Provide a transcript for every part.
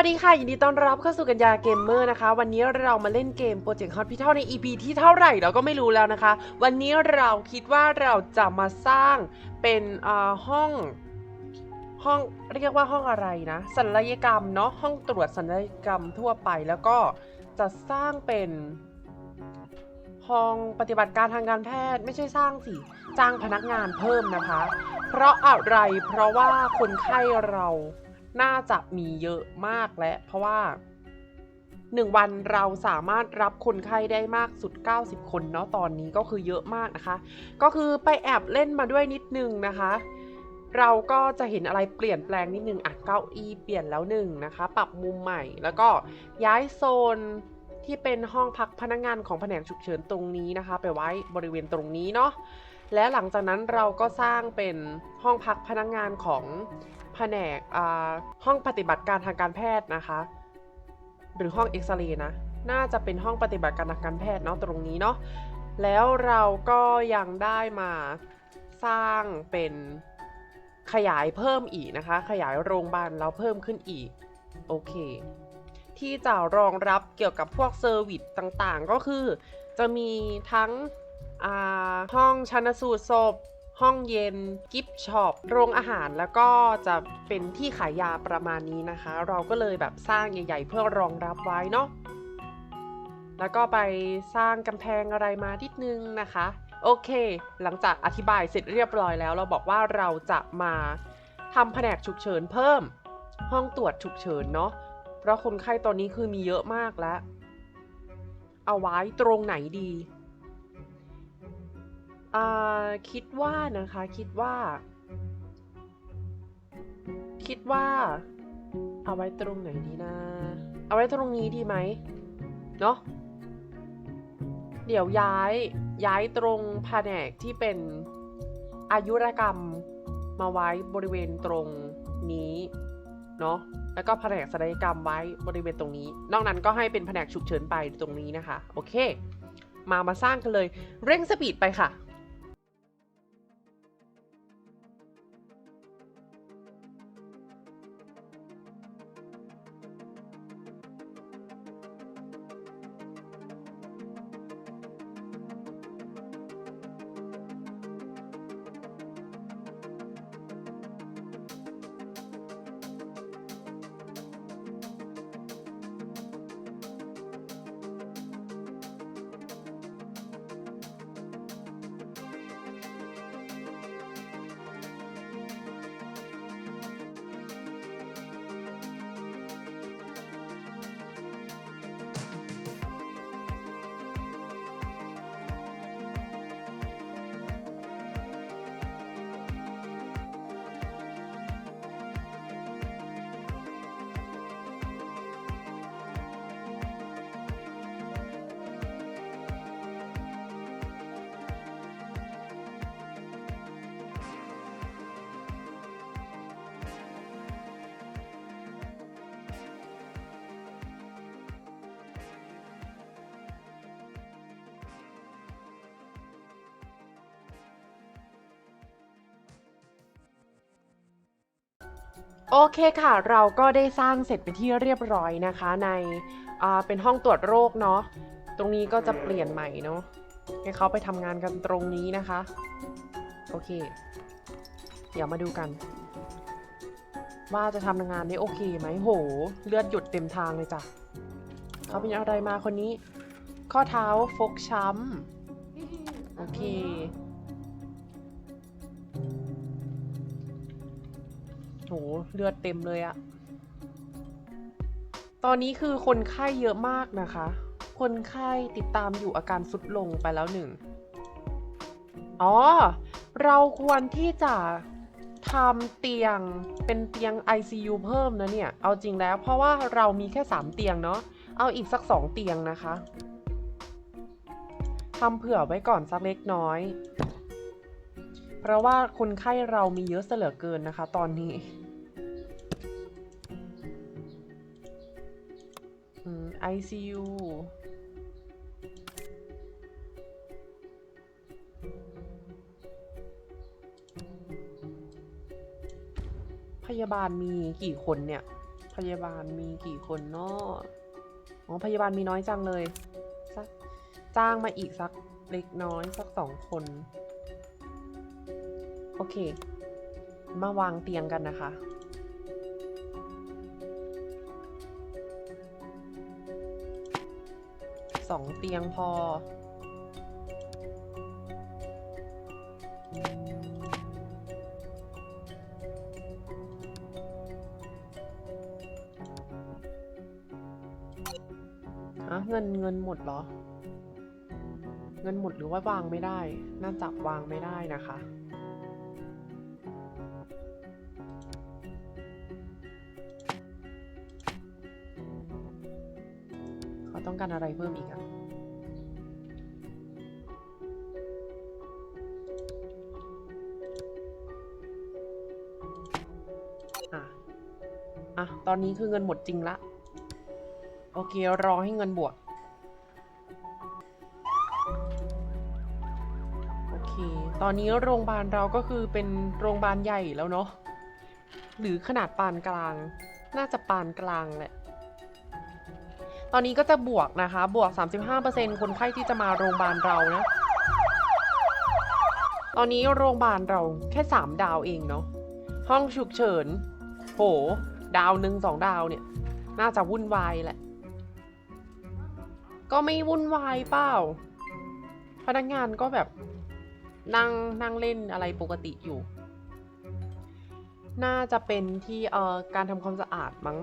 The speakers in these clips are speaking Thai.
วัสดีค่ะ ยินดีต้อนรับเข้าสู่กัญญาเกมเมอร์นะคะ วันนี้เรามาเล่นเกมโปรเจกต์ฮอตพิเท่าใน EP ที่เท่าไหร่เราก็ไม่รู้แล้วนะคะ วันนี้เราคิดว่าเราจะมาสร้างเป็นอ่าห้องห้องเรียกว่าห้องอะไรนะศัลยกรรมเนาะห้องตรวจศัลยกรรมทั่วไปแล้วก็จะสร้างเป็นห้องปฏิบัติการทางการแพทย์ไม่ใช่สร้างสิจ้างพนักงานเพิ่มนะคะ เพราะอะไรเพราะว่าคนไข้เรา น่าจะมีเยอะมากและ เพราะว่า 1 วันเราสามารถรับคนไข้ได้มากสุด 90 คนเนาะตอนนี้ก็คือเยอะมากนะคะ ก็คือไปแอบเล่นมาด้วยนิดนึงนะคะ เราก็จะเห็นอะไรเปลี่ยนแปลงนิดนึงอะเก้าอี้เปลี่ยนแล้วหนึ่งนะคะ ปรับมุมใหม่แล้วก็ย้ายโซนที่เป็นห้องพักพนักงานของแผนกฉุกเฉินตรงนี้นะคะ ไปไว้บริเวณตรงนี้เนาะและหลังจากนั้นเราก็สร้างเป็นห้องพักพนักงานของ ผนกห้องปฏิบัติการทางการแพทย์นะคะ หรือห้องเอ็กซเรย์นะ น่าจะเป็นห้องปฏิบัติการทางการแพทย์เนาะตรงนี้เนาะแล้วเราก็ยังได้มาสร้างเป็นขยายเพิ่มอีกนะคะ ขยายโรงพยาบาลเราเพิ่มขึ้นอีก โอเค ที่จะรองรับเกี่ยวกับพวกเซอร์วิสต่างๆ ก็คือ จะมีทั้งห้องชันสูตรศพ ห้องเย็น กิฟช็อป โรงอาหารแล้วก็จะเป็นที่ขายยาประมาณนี้นะคะ เราก็เลยแบบสร้างใหญ่ ๆ เพื่อรองรับไว้เนาะแล้วก็ไปสร้างกำแพงอะไรมานิดนึงนะคะ โอเค หลังจากอธิบายเสร็จเรียบร้อยแล้ว เราบอกว่าเราจะมาทำแผนกฉุกเฉินเพิ่ม ห้องตรวจฉุกเฉินเนาะเพราะคนไข้ตอนนี้คือมีเยอะมากแล้ว เอาไว้ตรงไหนดี อ่าคิดว่านะคะ คิดว่า คิดว่า เอาไว้ตรงไหนดีนะ เอาไว้ตรงนี้ดีไหมเนาะเดี๋ยวย้ายย้ายตรงแผนกที่เป็นอายุรกรรมมาไว้บริเวณตรงนี้เนาะแล้วก็แผนกศัลยกรรมไว้บริเวณตรงนี้ นอกนั้นก็ให้เป็นแผนกฉุกเฉินไปตรงนี้นะคะ โอเค มามาสร้างกันเลย เร่งสปีดไปค่ะ โอเคค่ะ เราก็ได้สร้างเสร็จเป็นที่เรียบร้อยนะคะในเป็นห้องตรวจโรคเนาะตรงนี้ก็จะเปลี่ยนใหม่เนาะให้เขาไปทำงานกันตรงนี้นะคะ โอเค เดี๋ยวมาดูกัน ว่าจะทำงานได้โอเคไหมโห เลือดหยุดเต็มทางเลยจ้ะเขาเป็นอะไรมาคนนี้ ข้อเท้าฟกช้ำโอเค โหเลือดเต็มเลยอะตอนนี้คือคนไข้เยอะมากนะคะ คนไข้ติดตามอยู่อาการสุดลงไปแล้วหนึ่ง อ๋อ เราควรที่จะทำเตียงเป็นเตียง ICU เพิ่มนะเนี่ย เอาจริงแล้วเพราะว่าเรามีแค่ 3 เตียงเนาะ เอาอีกสัก 2 เตียงนะคะทำเผื่อไว้ก่อนสักเล็กน้อย เพราะว่าคนไข้เรามีเยอะเสลือเกินนะคะ ตอนนี้ ICU พยาบาลมีกี่คนเนี่ย พยาบาลมีกี่คนเนาะอ๋อ พยาบาลมีน้อยจังเลยสักจ้างมาอีกสักเล็กน้อยสักสองคน โอเค มาวางเตียงกันนะคะ สองเตียงพออะเงินเงินหมดเหรอ เงินหมดหรือว่าวางไม่ได้ น่าจะวางไม่ได้นะคะ การอะไรเพิ่มอีกอะอะ อะ ตอนนี้คือเงินหมดจริงละ โอเค รอให้เงินบวก โอเค ตอนนี้โรงพยาบาลเราก็คือเป็นโรงพยาบาลใหญ่แล้วเนาะ หรือขนาดปานกลาง น่าจะปานกลางแหละ ตอนนี้ก็จะบวกนะคะ บวก 35%คนไข้ที่จะมาโรงพยาบาลเรานะ ตอนนี้โรงพยาบาลเราแค่ 3 ดาวเองเนาะ ห้องฉุกเฉิน โห ดาวหนึ่งสองดาวเนี่ย น่าจะวุ่นวายแหละ ก็ไม่วุ่นวายเปล่า พนักงานก็แบบนั่งนั่งเล่นอะไรปกติอยู่ น่าจะเป็นที่เอ่อการทำความสะอาดมั้ง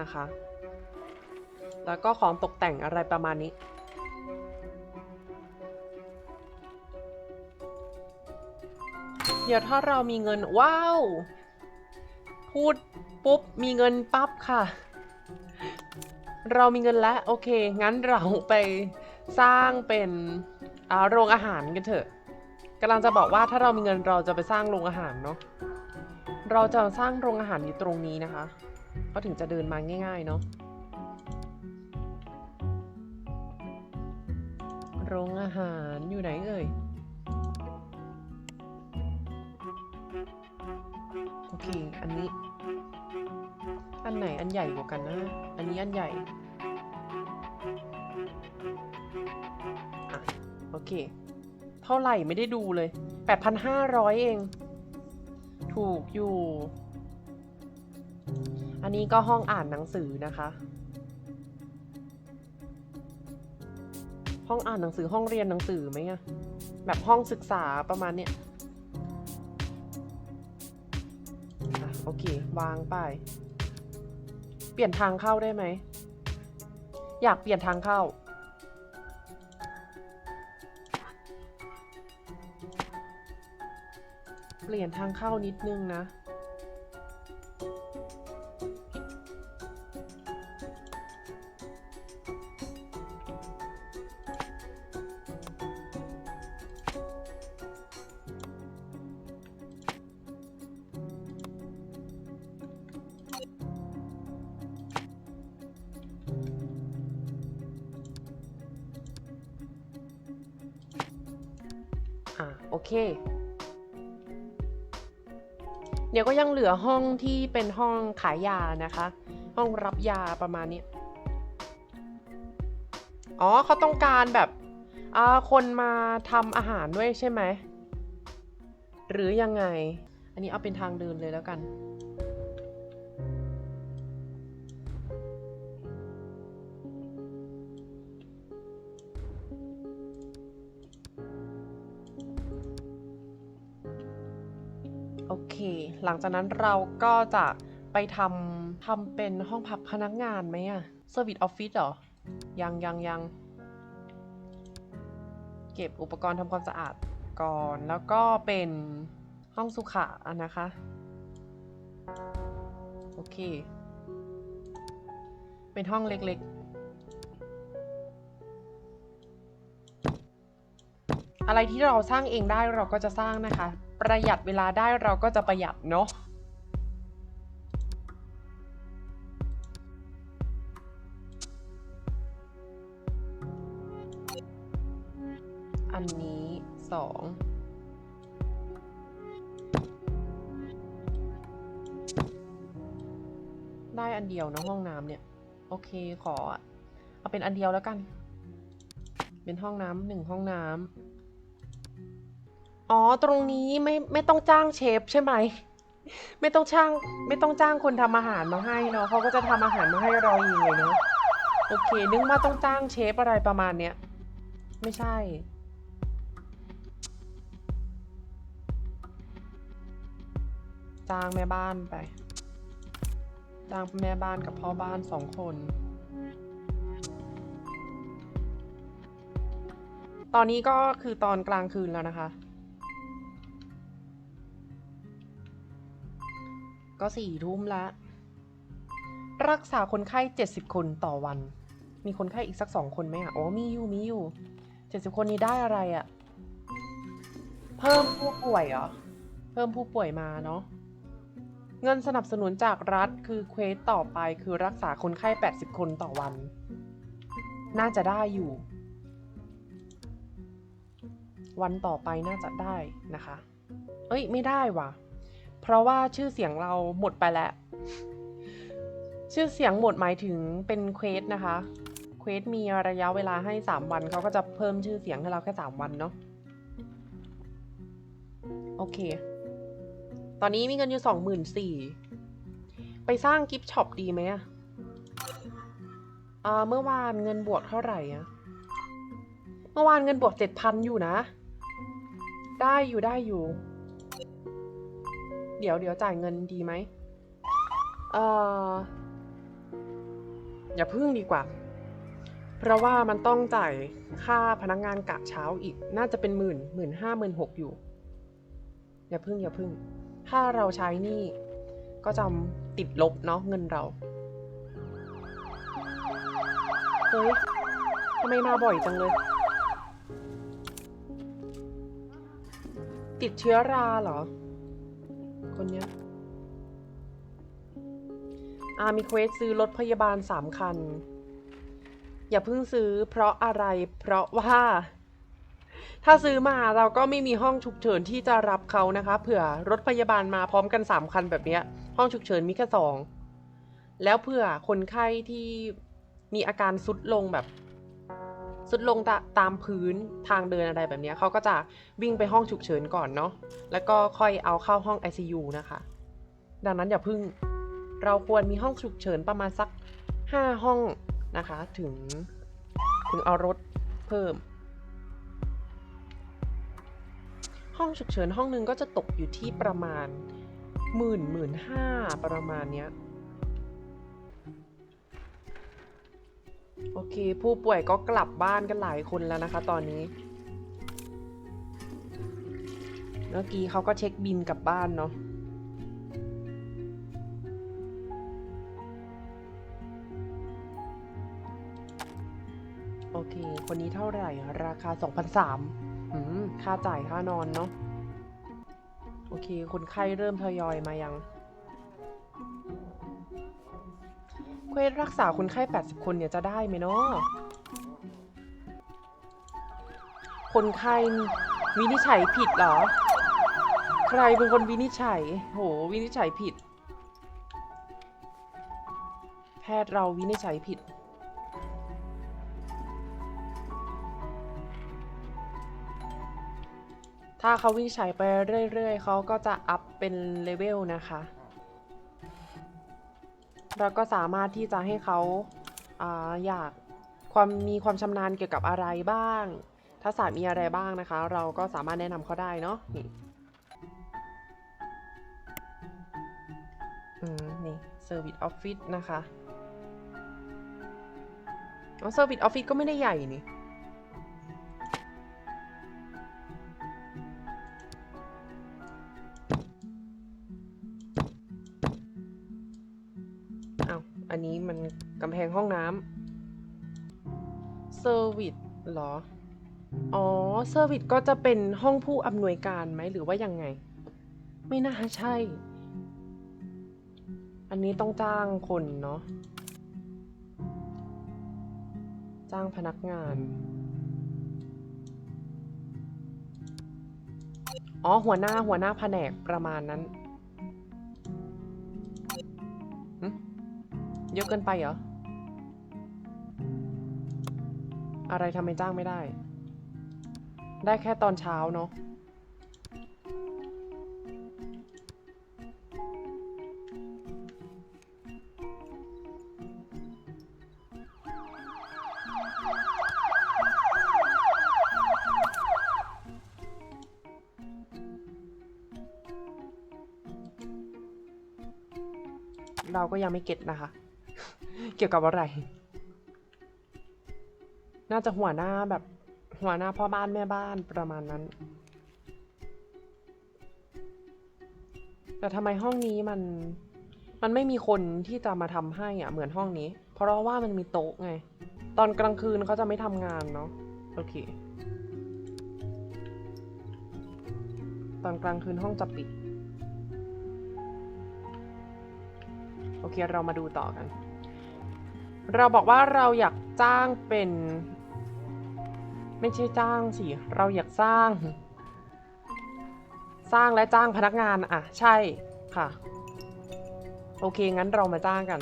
นะคะ แล้วก็ของตกแต่งอะไรประมาณนี้ เดี๋ยวถ้าเรามีเงินว้าว พูดปุ๊บ มีเงินปั๊บค่ะ เรามีเงินแล้ว โอเค งั้นเราไปสร้างเป็นอ่าโรงอาหารกันเถอะกำลังจะบอกว่าถ้าเรามีเงินเราจะไปสร้างโรงอาหารเนาะเราจะสร้างโรงอาหารอยู่ตรงนี้นะคะเขาถึงจะเดินมาง่าย ๆ เนาะ โรงอาหารอยู่ไหนเอ่ย โอเค อันนี้ อันไหนอันใหญ่กว่ากันนะ อันนี้อันใหญ่โอเค เท่าไหร่ไม่ได้ดูเลย 8,500 เอง ถูกอยู่ อันนี้ก็ห้องอ่านหนังสือนะคะ ห้องอ่านหนังสือห้องเรียนหนังสือไหมอะแบบห้องศึกษาประมาณเนี้ยอะโอเค วางไป เปลี่ยนทางเข้าได้ไหม อยากเปลี่ยนทางเข้า เปลี่ยนทางเข้านิดนึงนะอะ็ยังเหลือห้องที่เป็นห้องขายยานะคะ ห้องรับยาประมาณนี้ อ๋อเขาต้องการแบบอ่าคนมาทำอาหารด้วยใช่ไหม หรือยังไง อันนี้เอาเป็นทางเดินเลยแล้วกัน หลังจากนั้นเราก็จะไปทำทำเป็นห้องพักพนักงานไหมอะเซอร์วิสออฟฟิศเหรอ ยังยังยังเก็บอุปกรณ์ทำความสะอาดก่อน แล้วก็เป็นห้องสุขาอะนะคะ โอเค เป็นห้องเล็กๆ อะไรที่เราสร้างเองได้เราก็จะสร้างนะคะประหยัดเวลาได้เราก็จะประหยัดเนาะอันนี้สองได้อันเดียวเนอะห้องน้ำเนี่ย โอเคขอ เอาเป็นอันเดียวแล้วกัน เป็นห้องน้ำหนึ่งห้องน้ำ อ๋อ ตรงนี้ไม่ไม่ต้องจ้างเชฟใช่ไหม ไม่ต้องช่าง ไม่ต้องจ้างคนทำอาหารมาให้เนาะเขาก็จะทำอาหารมาให้เราเองเลยเนาะโอเค นึกว่าต้องจ้างเชฟอะไรประมาณเนี้ย ไม่ใช่ จ้างแม่บ้านไป จ้างแม่บ้านกับพ่อบ้านสองคน ตอนนี้ก็คือตอนกลางคืนแล้วนะคะ ก็สี่ทุ่มแล้วรักษาคนไข้เจ็ดสิบคนต่อวัน มีคนไข้อีกสักสองคนไหมอะอ๋อมีอยู่มีอยู่เจ็ดสิบคนนี้ได้อะไรอะ เพิ่มผู้ป่วยเหรอ เพิ่มผู้ป่วยมาเนาะเงินสนับสนุนจากรัฐคือเควสต่อไปคือรักษาคนไข้ 80 คนต่อวัน น่าจะได้อยู่ วันต่อไปน่าจะได้นะคะ เอ้ย ไม่ได้ว่ะ เพราะว่าชื่อเสียงเราหมดไปแล้ว ชื่อเสียงหมดหมายถึงเป็นเควสนะคะเควสมีระยะเวลาให้ 3 วันเขาก็จะเพิ่มชื่อเสียงให้เราแค่ 3 วันเนาะโอเค ตอนนี้มีเงินอยู่สองหมื่นสี่ไปสร้างกิฟต์ช็อปดีไหมอะอ่าเมื่อวานเงินบวกเท่าไหร่อะเมื่อวานเงินบวกเจ็ดพันอยู่นะ ได้อยู่ได้อยู่ เดี๋ยวเดี๋ยวจ่ายเงินดีไหมเอ่ออย่าพึ่งดีกว่า เพราะว่ามันต้องจ่ายค่าพนักงานกะเช้าอีก น่าจะเป็นหมื่นหมื่นห้าหมื่นหกอยู่ อย่าพึ่งอย่าพึ่ง ถ้าเราใช้นี่ ก็จะติดลบเนาะเงินเรา เฮ้ยทำไมมาบ่อยจังเลย ติดเชื้อราเหรอ คนเนี้ยอามีเควสซื้อรถพยาบาลสามคัน อย่าเพิ่งซื้อเพราะอะไรเพราะว่า ถ้าซื้อมาเราก็ไม่มีห้องฉุกเฉินที่จะรับเขานะคะเผื่อรถพยาบาลมาพร้อมกัน3คันแบบเนี้ย ห้องฉุกเฉินมีแค่สองแล้วเผื่อคนไข้ที่มีอาการสุดลงแบบ สุดลงตามพื้นทางเดินอะไรแบบนี้เขาก็จะวิ่งไปห้องฉุกเฉินก่อนเนาะแล้วก็ค่อยเอาเข้าห้อง ICU นะคะ ดังนั้นอย่าพึ่งเราควรมีห้องฉุกเฉินประมาณสัก 5 ห้องนะคะ ถึงถึงเอารถเพิ่ม ห้องฉุกเฉินห้องหนึ่งก็จะตกอยู่ที่ประมาณหมื่นหมื่นห้าประมาณเนี้ย โอเค ผู้ป่วยก็กลับบ้านกันหลายคนแล้วนะคะ ตอนนี้ เมื่อกี้เขาก็เช็คบินกลับบ้านเนาะโอเค คนนี้เท่าไหร่ ราคา 2,003อืม ค่าจ่ายค่านอนเนาะ โอเค คนไข้เริ่มทยอยมายัง ควสรักษาคนไข้ 80 คนเนี่ยจะได้ไหมเนาะคนไข้วินิจฉัยผิดเหรอ ใครเป็นคนวินิจฉัย โห วินิจฉัยผิด แพทย์เราวินิจฉัยผิด ถ้าเขาวินิจฉัยไปเรื่อยๆ เขาก็จะอัพเป็นเลเวลนะคะ เราก็สามารถที่จะให้เขาอาอยากความมีความชำนาญเกี่ยวกับอะไรบ้าง ทักษะมีอะไรบ้างนะคะ เราก็สามารถแนะนำเขาได้เนาะนี่อืมนี่ Service Office นะคะอ๋อ Service Office ก็ไม่ได้ใหญ่นี่ เหรอ อ๋อเซอร์วิสก็จะเป็นห้องผู้อำนวยการไหมหรือว่ายังไง ไม่น่าใช่ อันนี้ต้องจ้างคนเนาะ จ้างพนักงาน อ๋อหัวหน้าหัวหน้าแผนกประมาณนั้นเยอะเกินไปเหรอ อะไรทำไมจ้างไม่ได้ ได้แค่ตอนเช้าเนาะเราก็ยังไม่เก็ตนะคะ เกี่ยวกับอะไร น่าจะหัวหน้าแบบหัวหน้าพ่อบ้านแม่บ้านประมาณนั้น แต่ทำไมห้องนี้มัน มันไม่มีคนที่จะมาทำให้อะเหมือนห้องนี้ เพราะว่ามันมีโต๊ะไง ตอนกลางคืนเขาจะไม่ทำงานเนาะโอเค ตอนกลางคืนห้องจะปิด โอเคเรามาดูต่อกัน เราบอกว่าเราอยากจ้างเป็น ไม่ใช่จ้างสิ เราอยากสร้าง สร้างและจ้างพนักงาน อะ ใช่ค่ะ โอเค งั้นเรามาจ้างกัน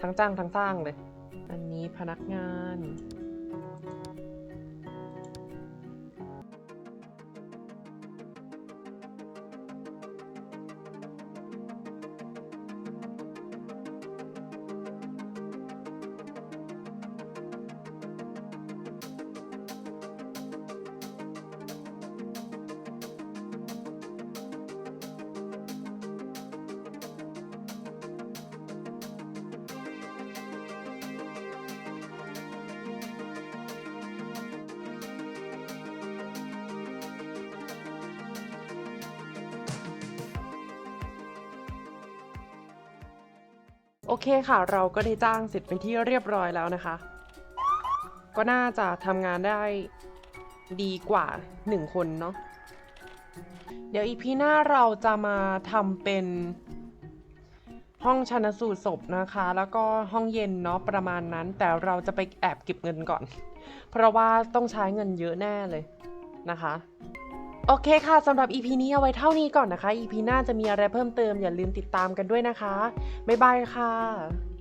ทั้งจ้างทั้งสร้างเลย อันนี้พนักงาน โอเคค่ะ เราก็ได้จ้างเสร็จเป็นที่เรียบร้อยแล้วนะคะ ก็น่าจะทำงานได้ดีกว่าหนึ่งคนเนาะเดี๋ยวอีพีหน้าเราจะมาทำเป็นห้องชันสูตรศพนะคะ แล้วก็ห้องเย็นเนาะประมาณนั้น แต่เราจะไปแอบเก็บเงินก่อน เพราะว่าต้องใช้เงินเยอะแน่เลยนะคะ โอเคค่ะสำหรับ EP นี้เอาไว้เท่านี้ก่อนนะคะ EP หน้าจะมีอะไรเพิ่มเติมอย่าลืมติดตามกันด้วยนะคะ บ๊ายบายค่ะ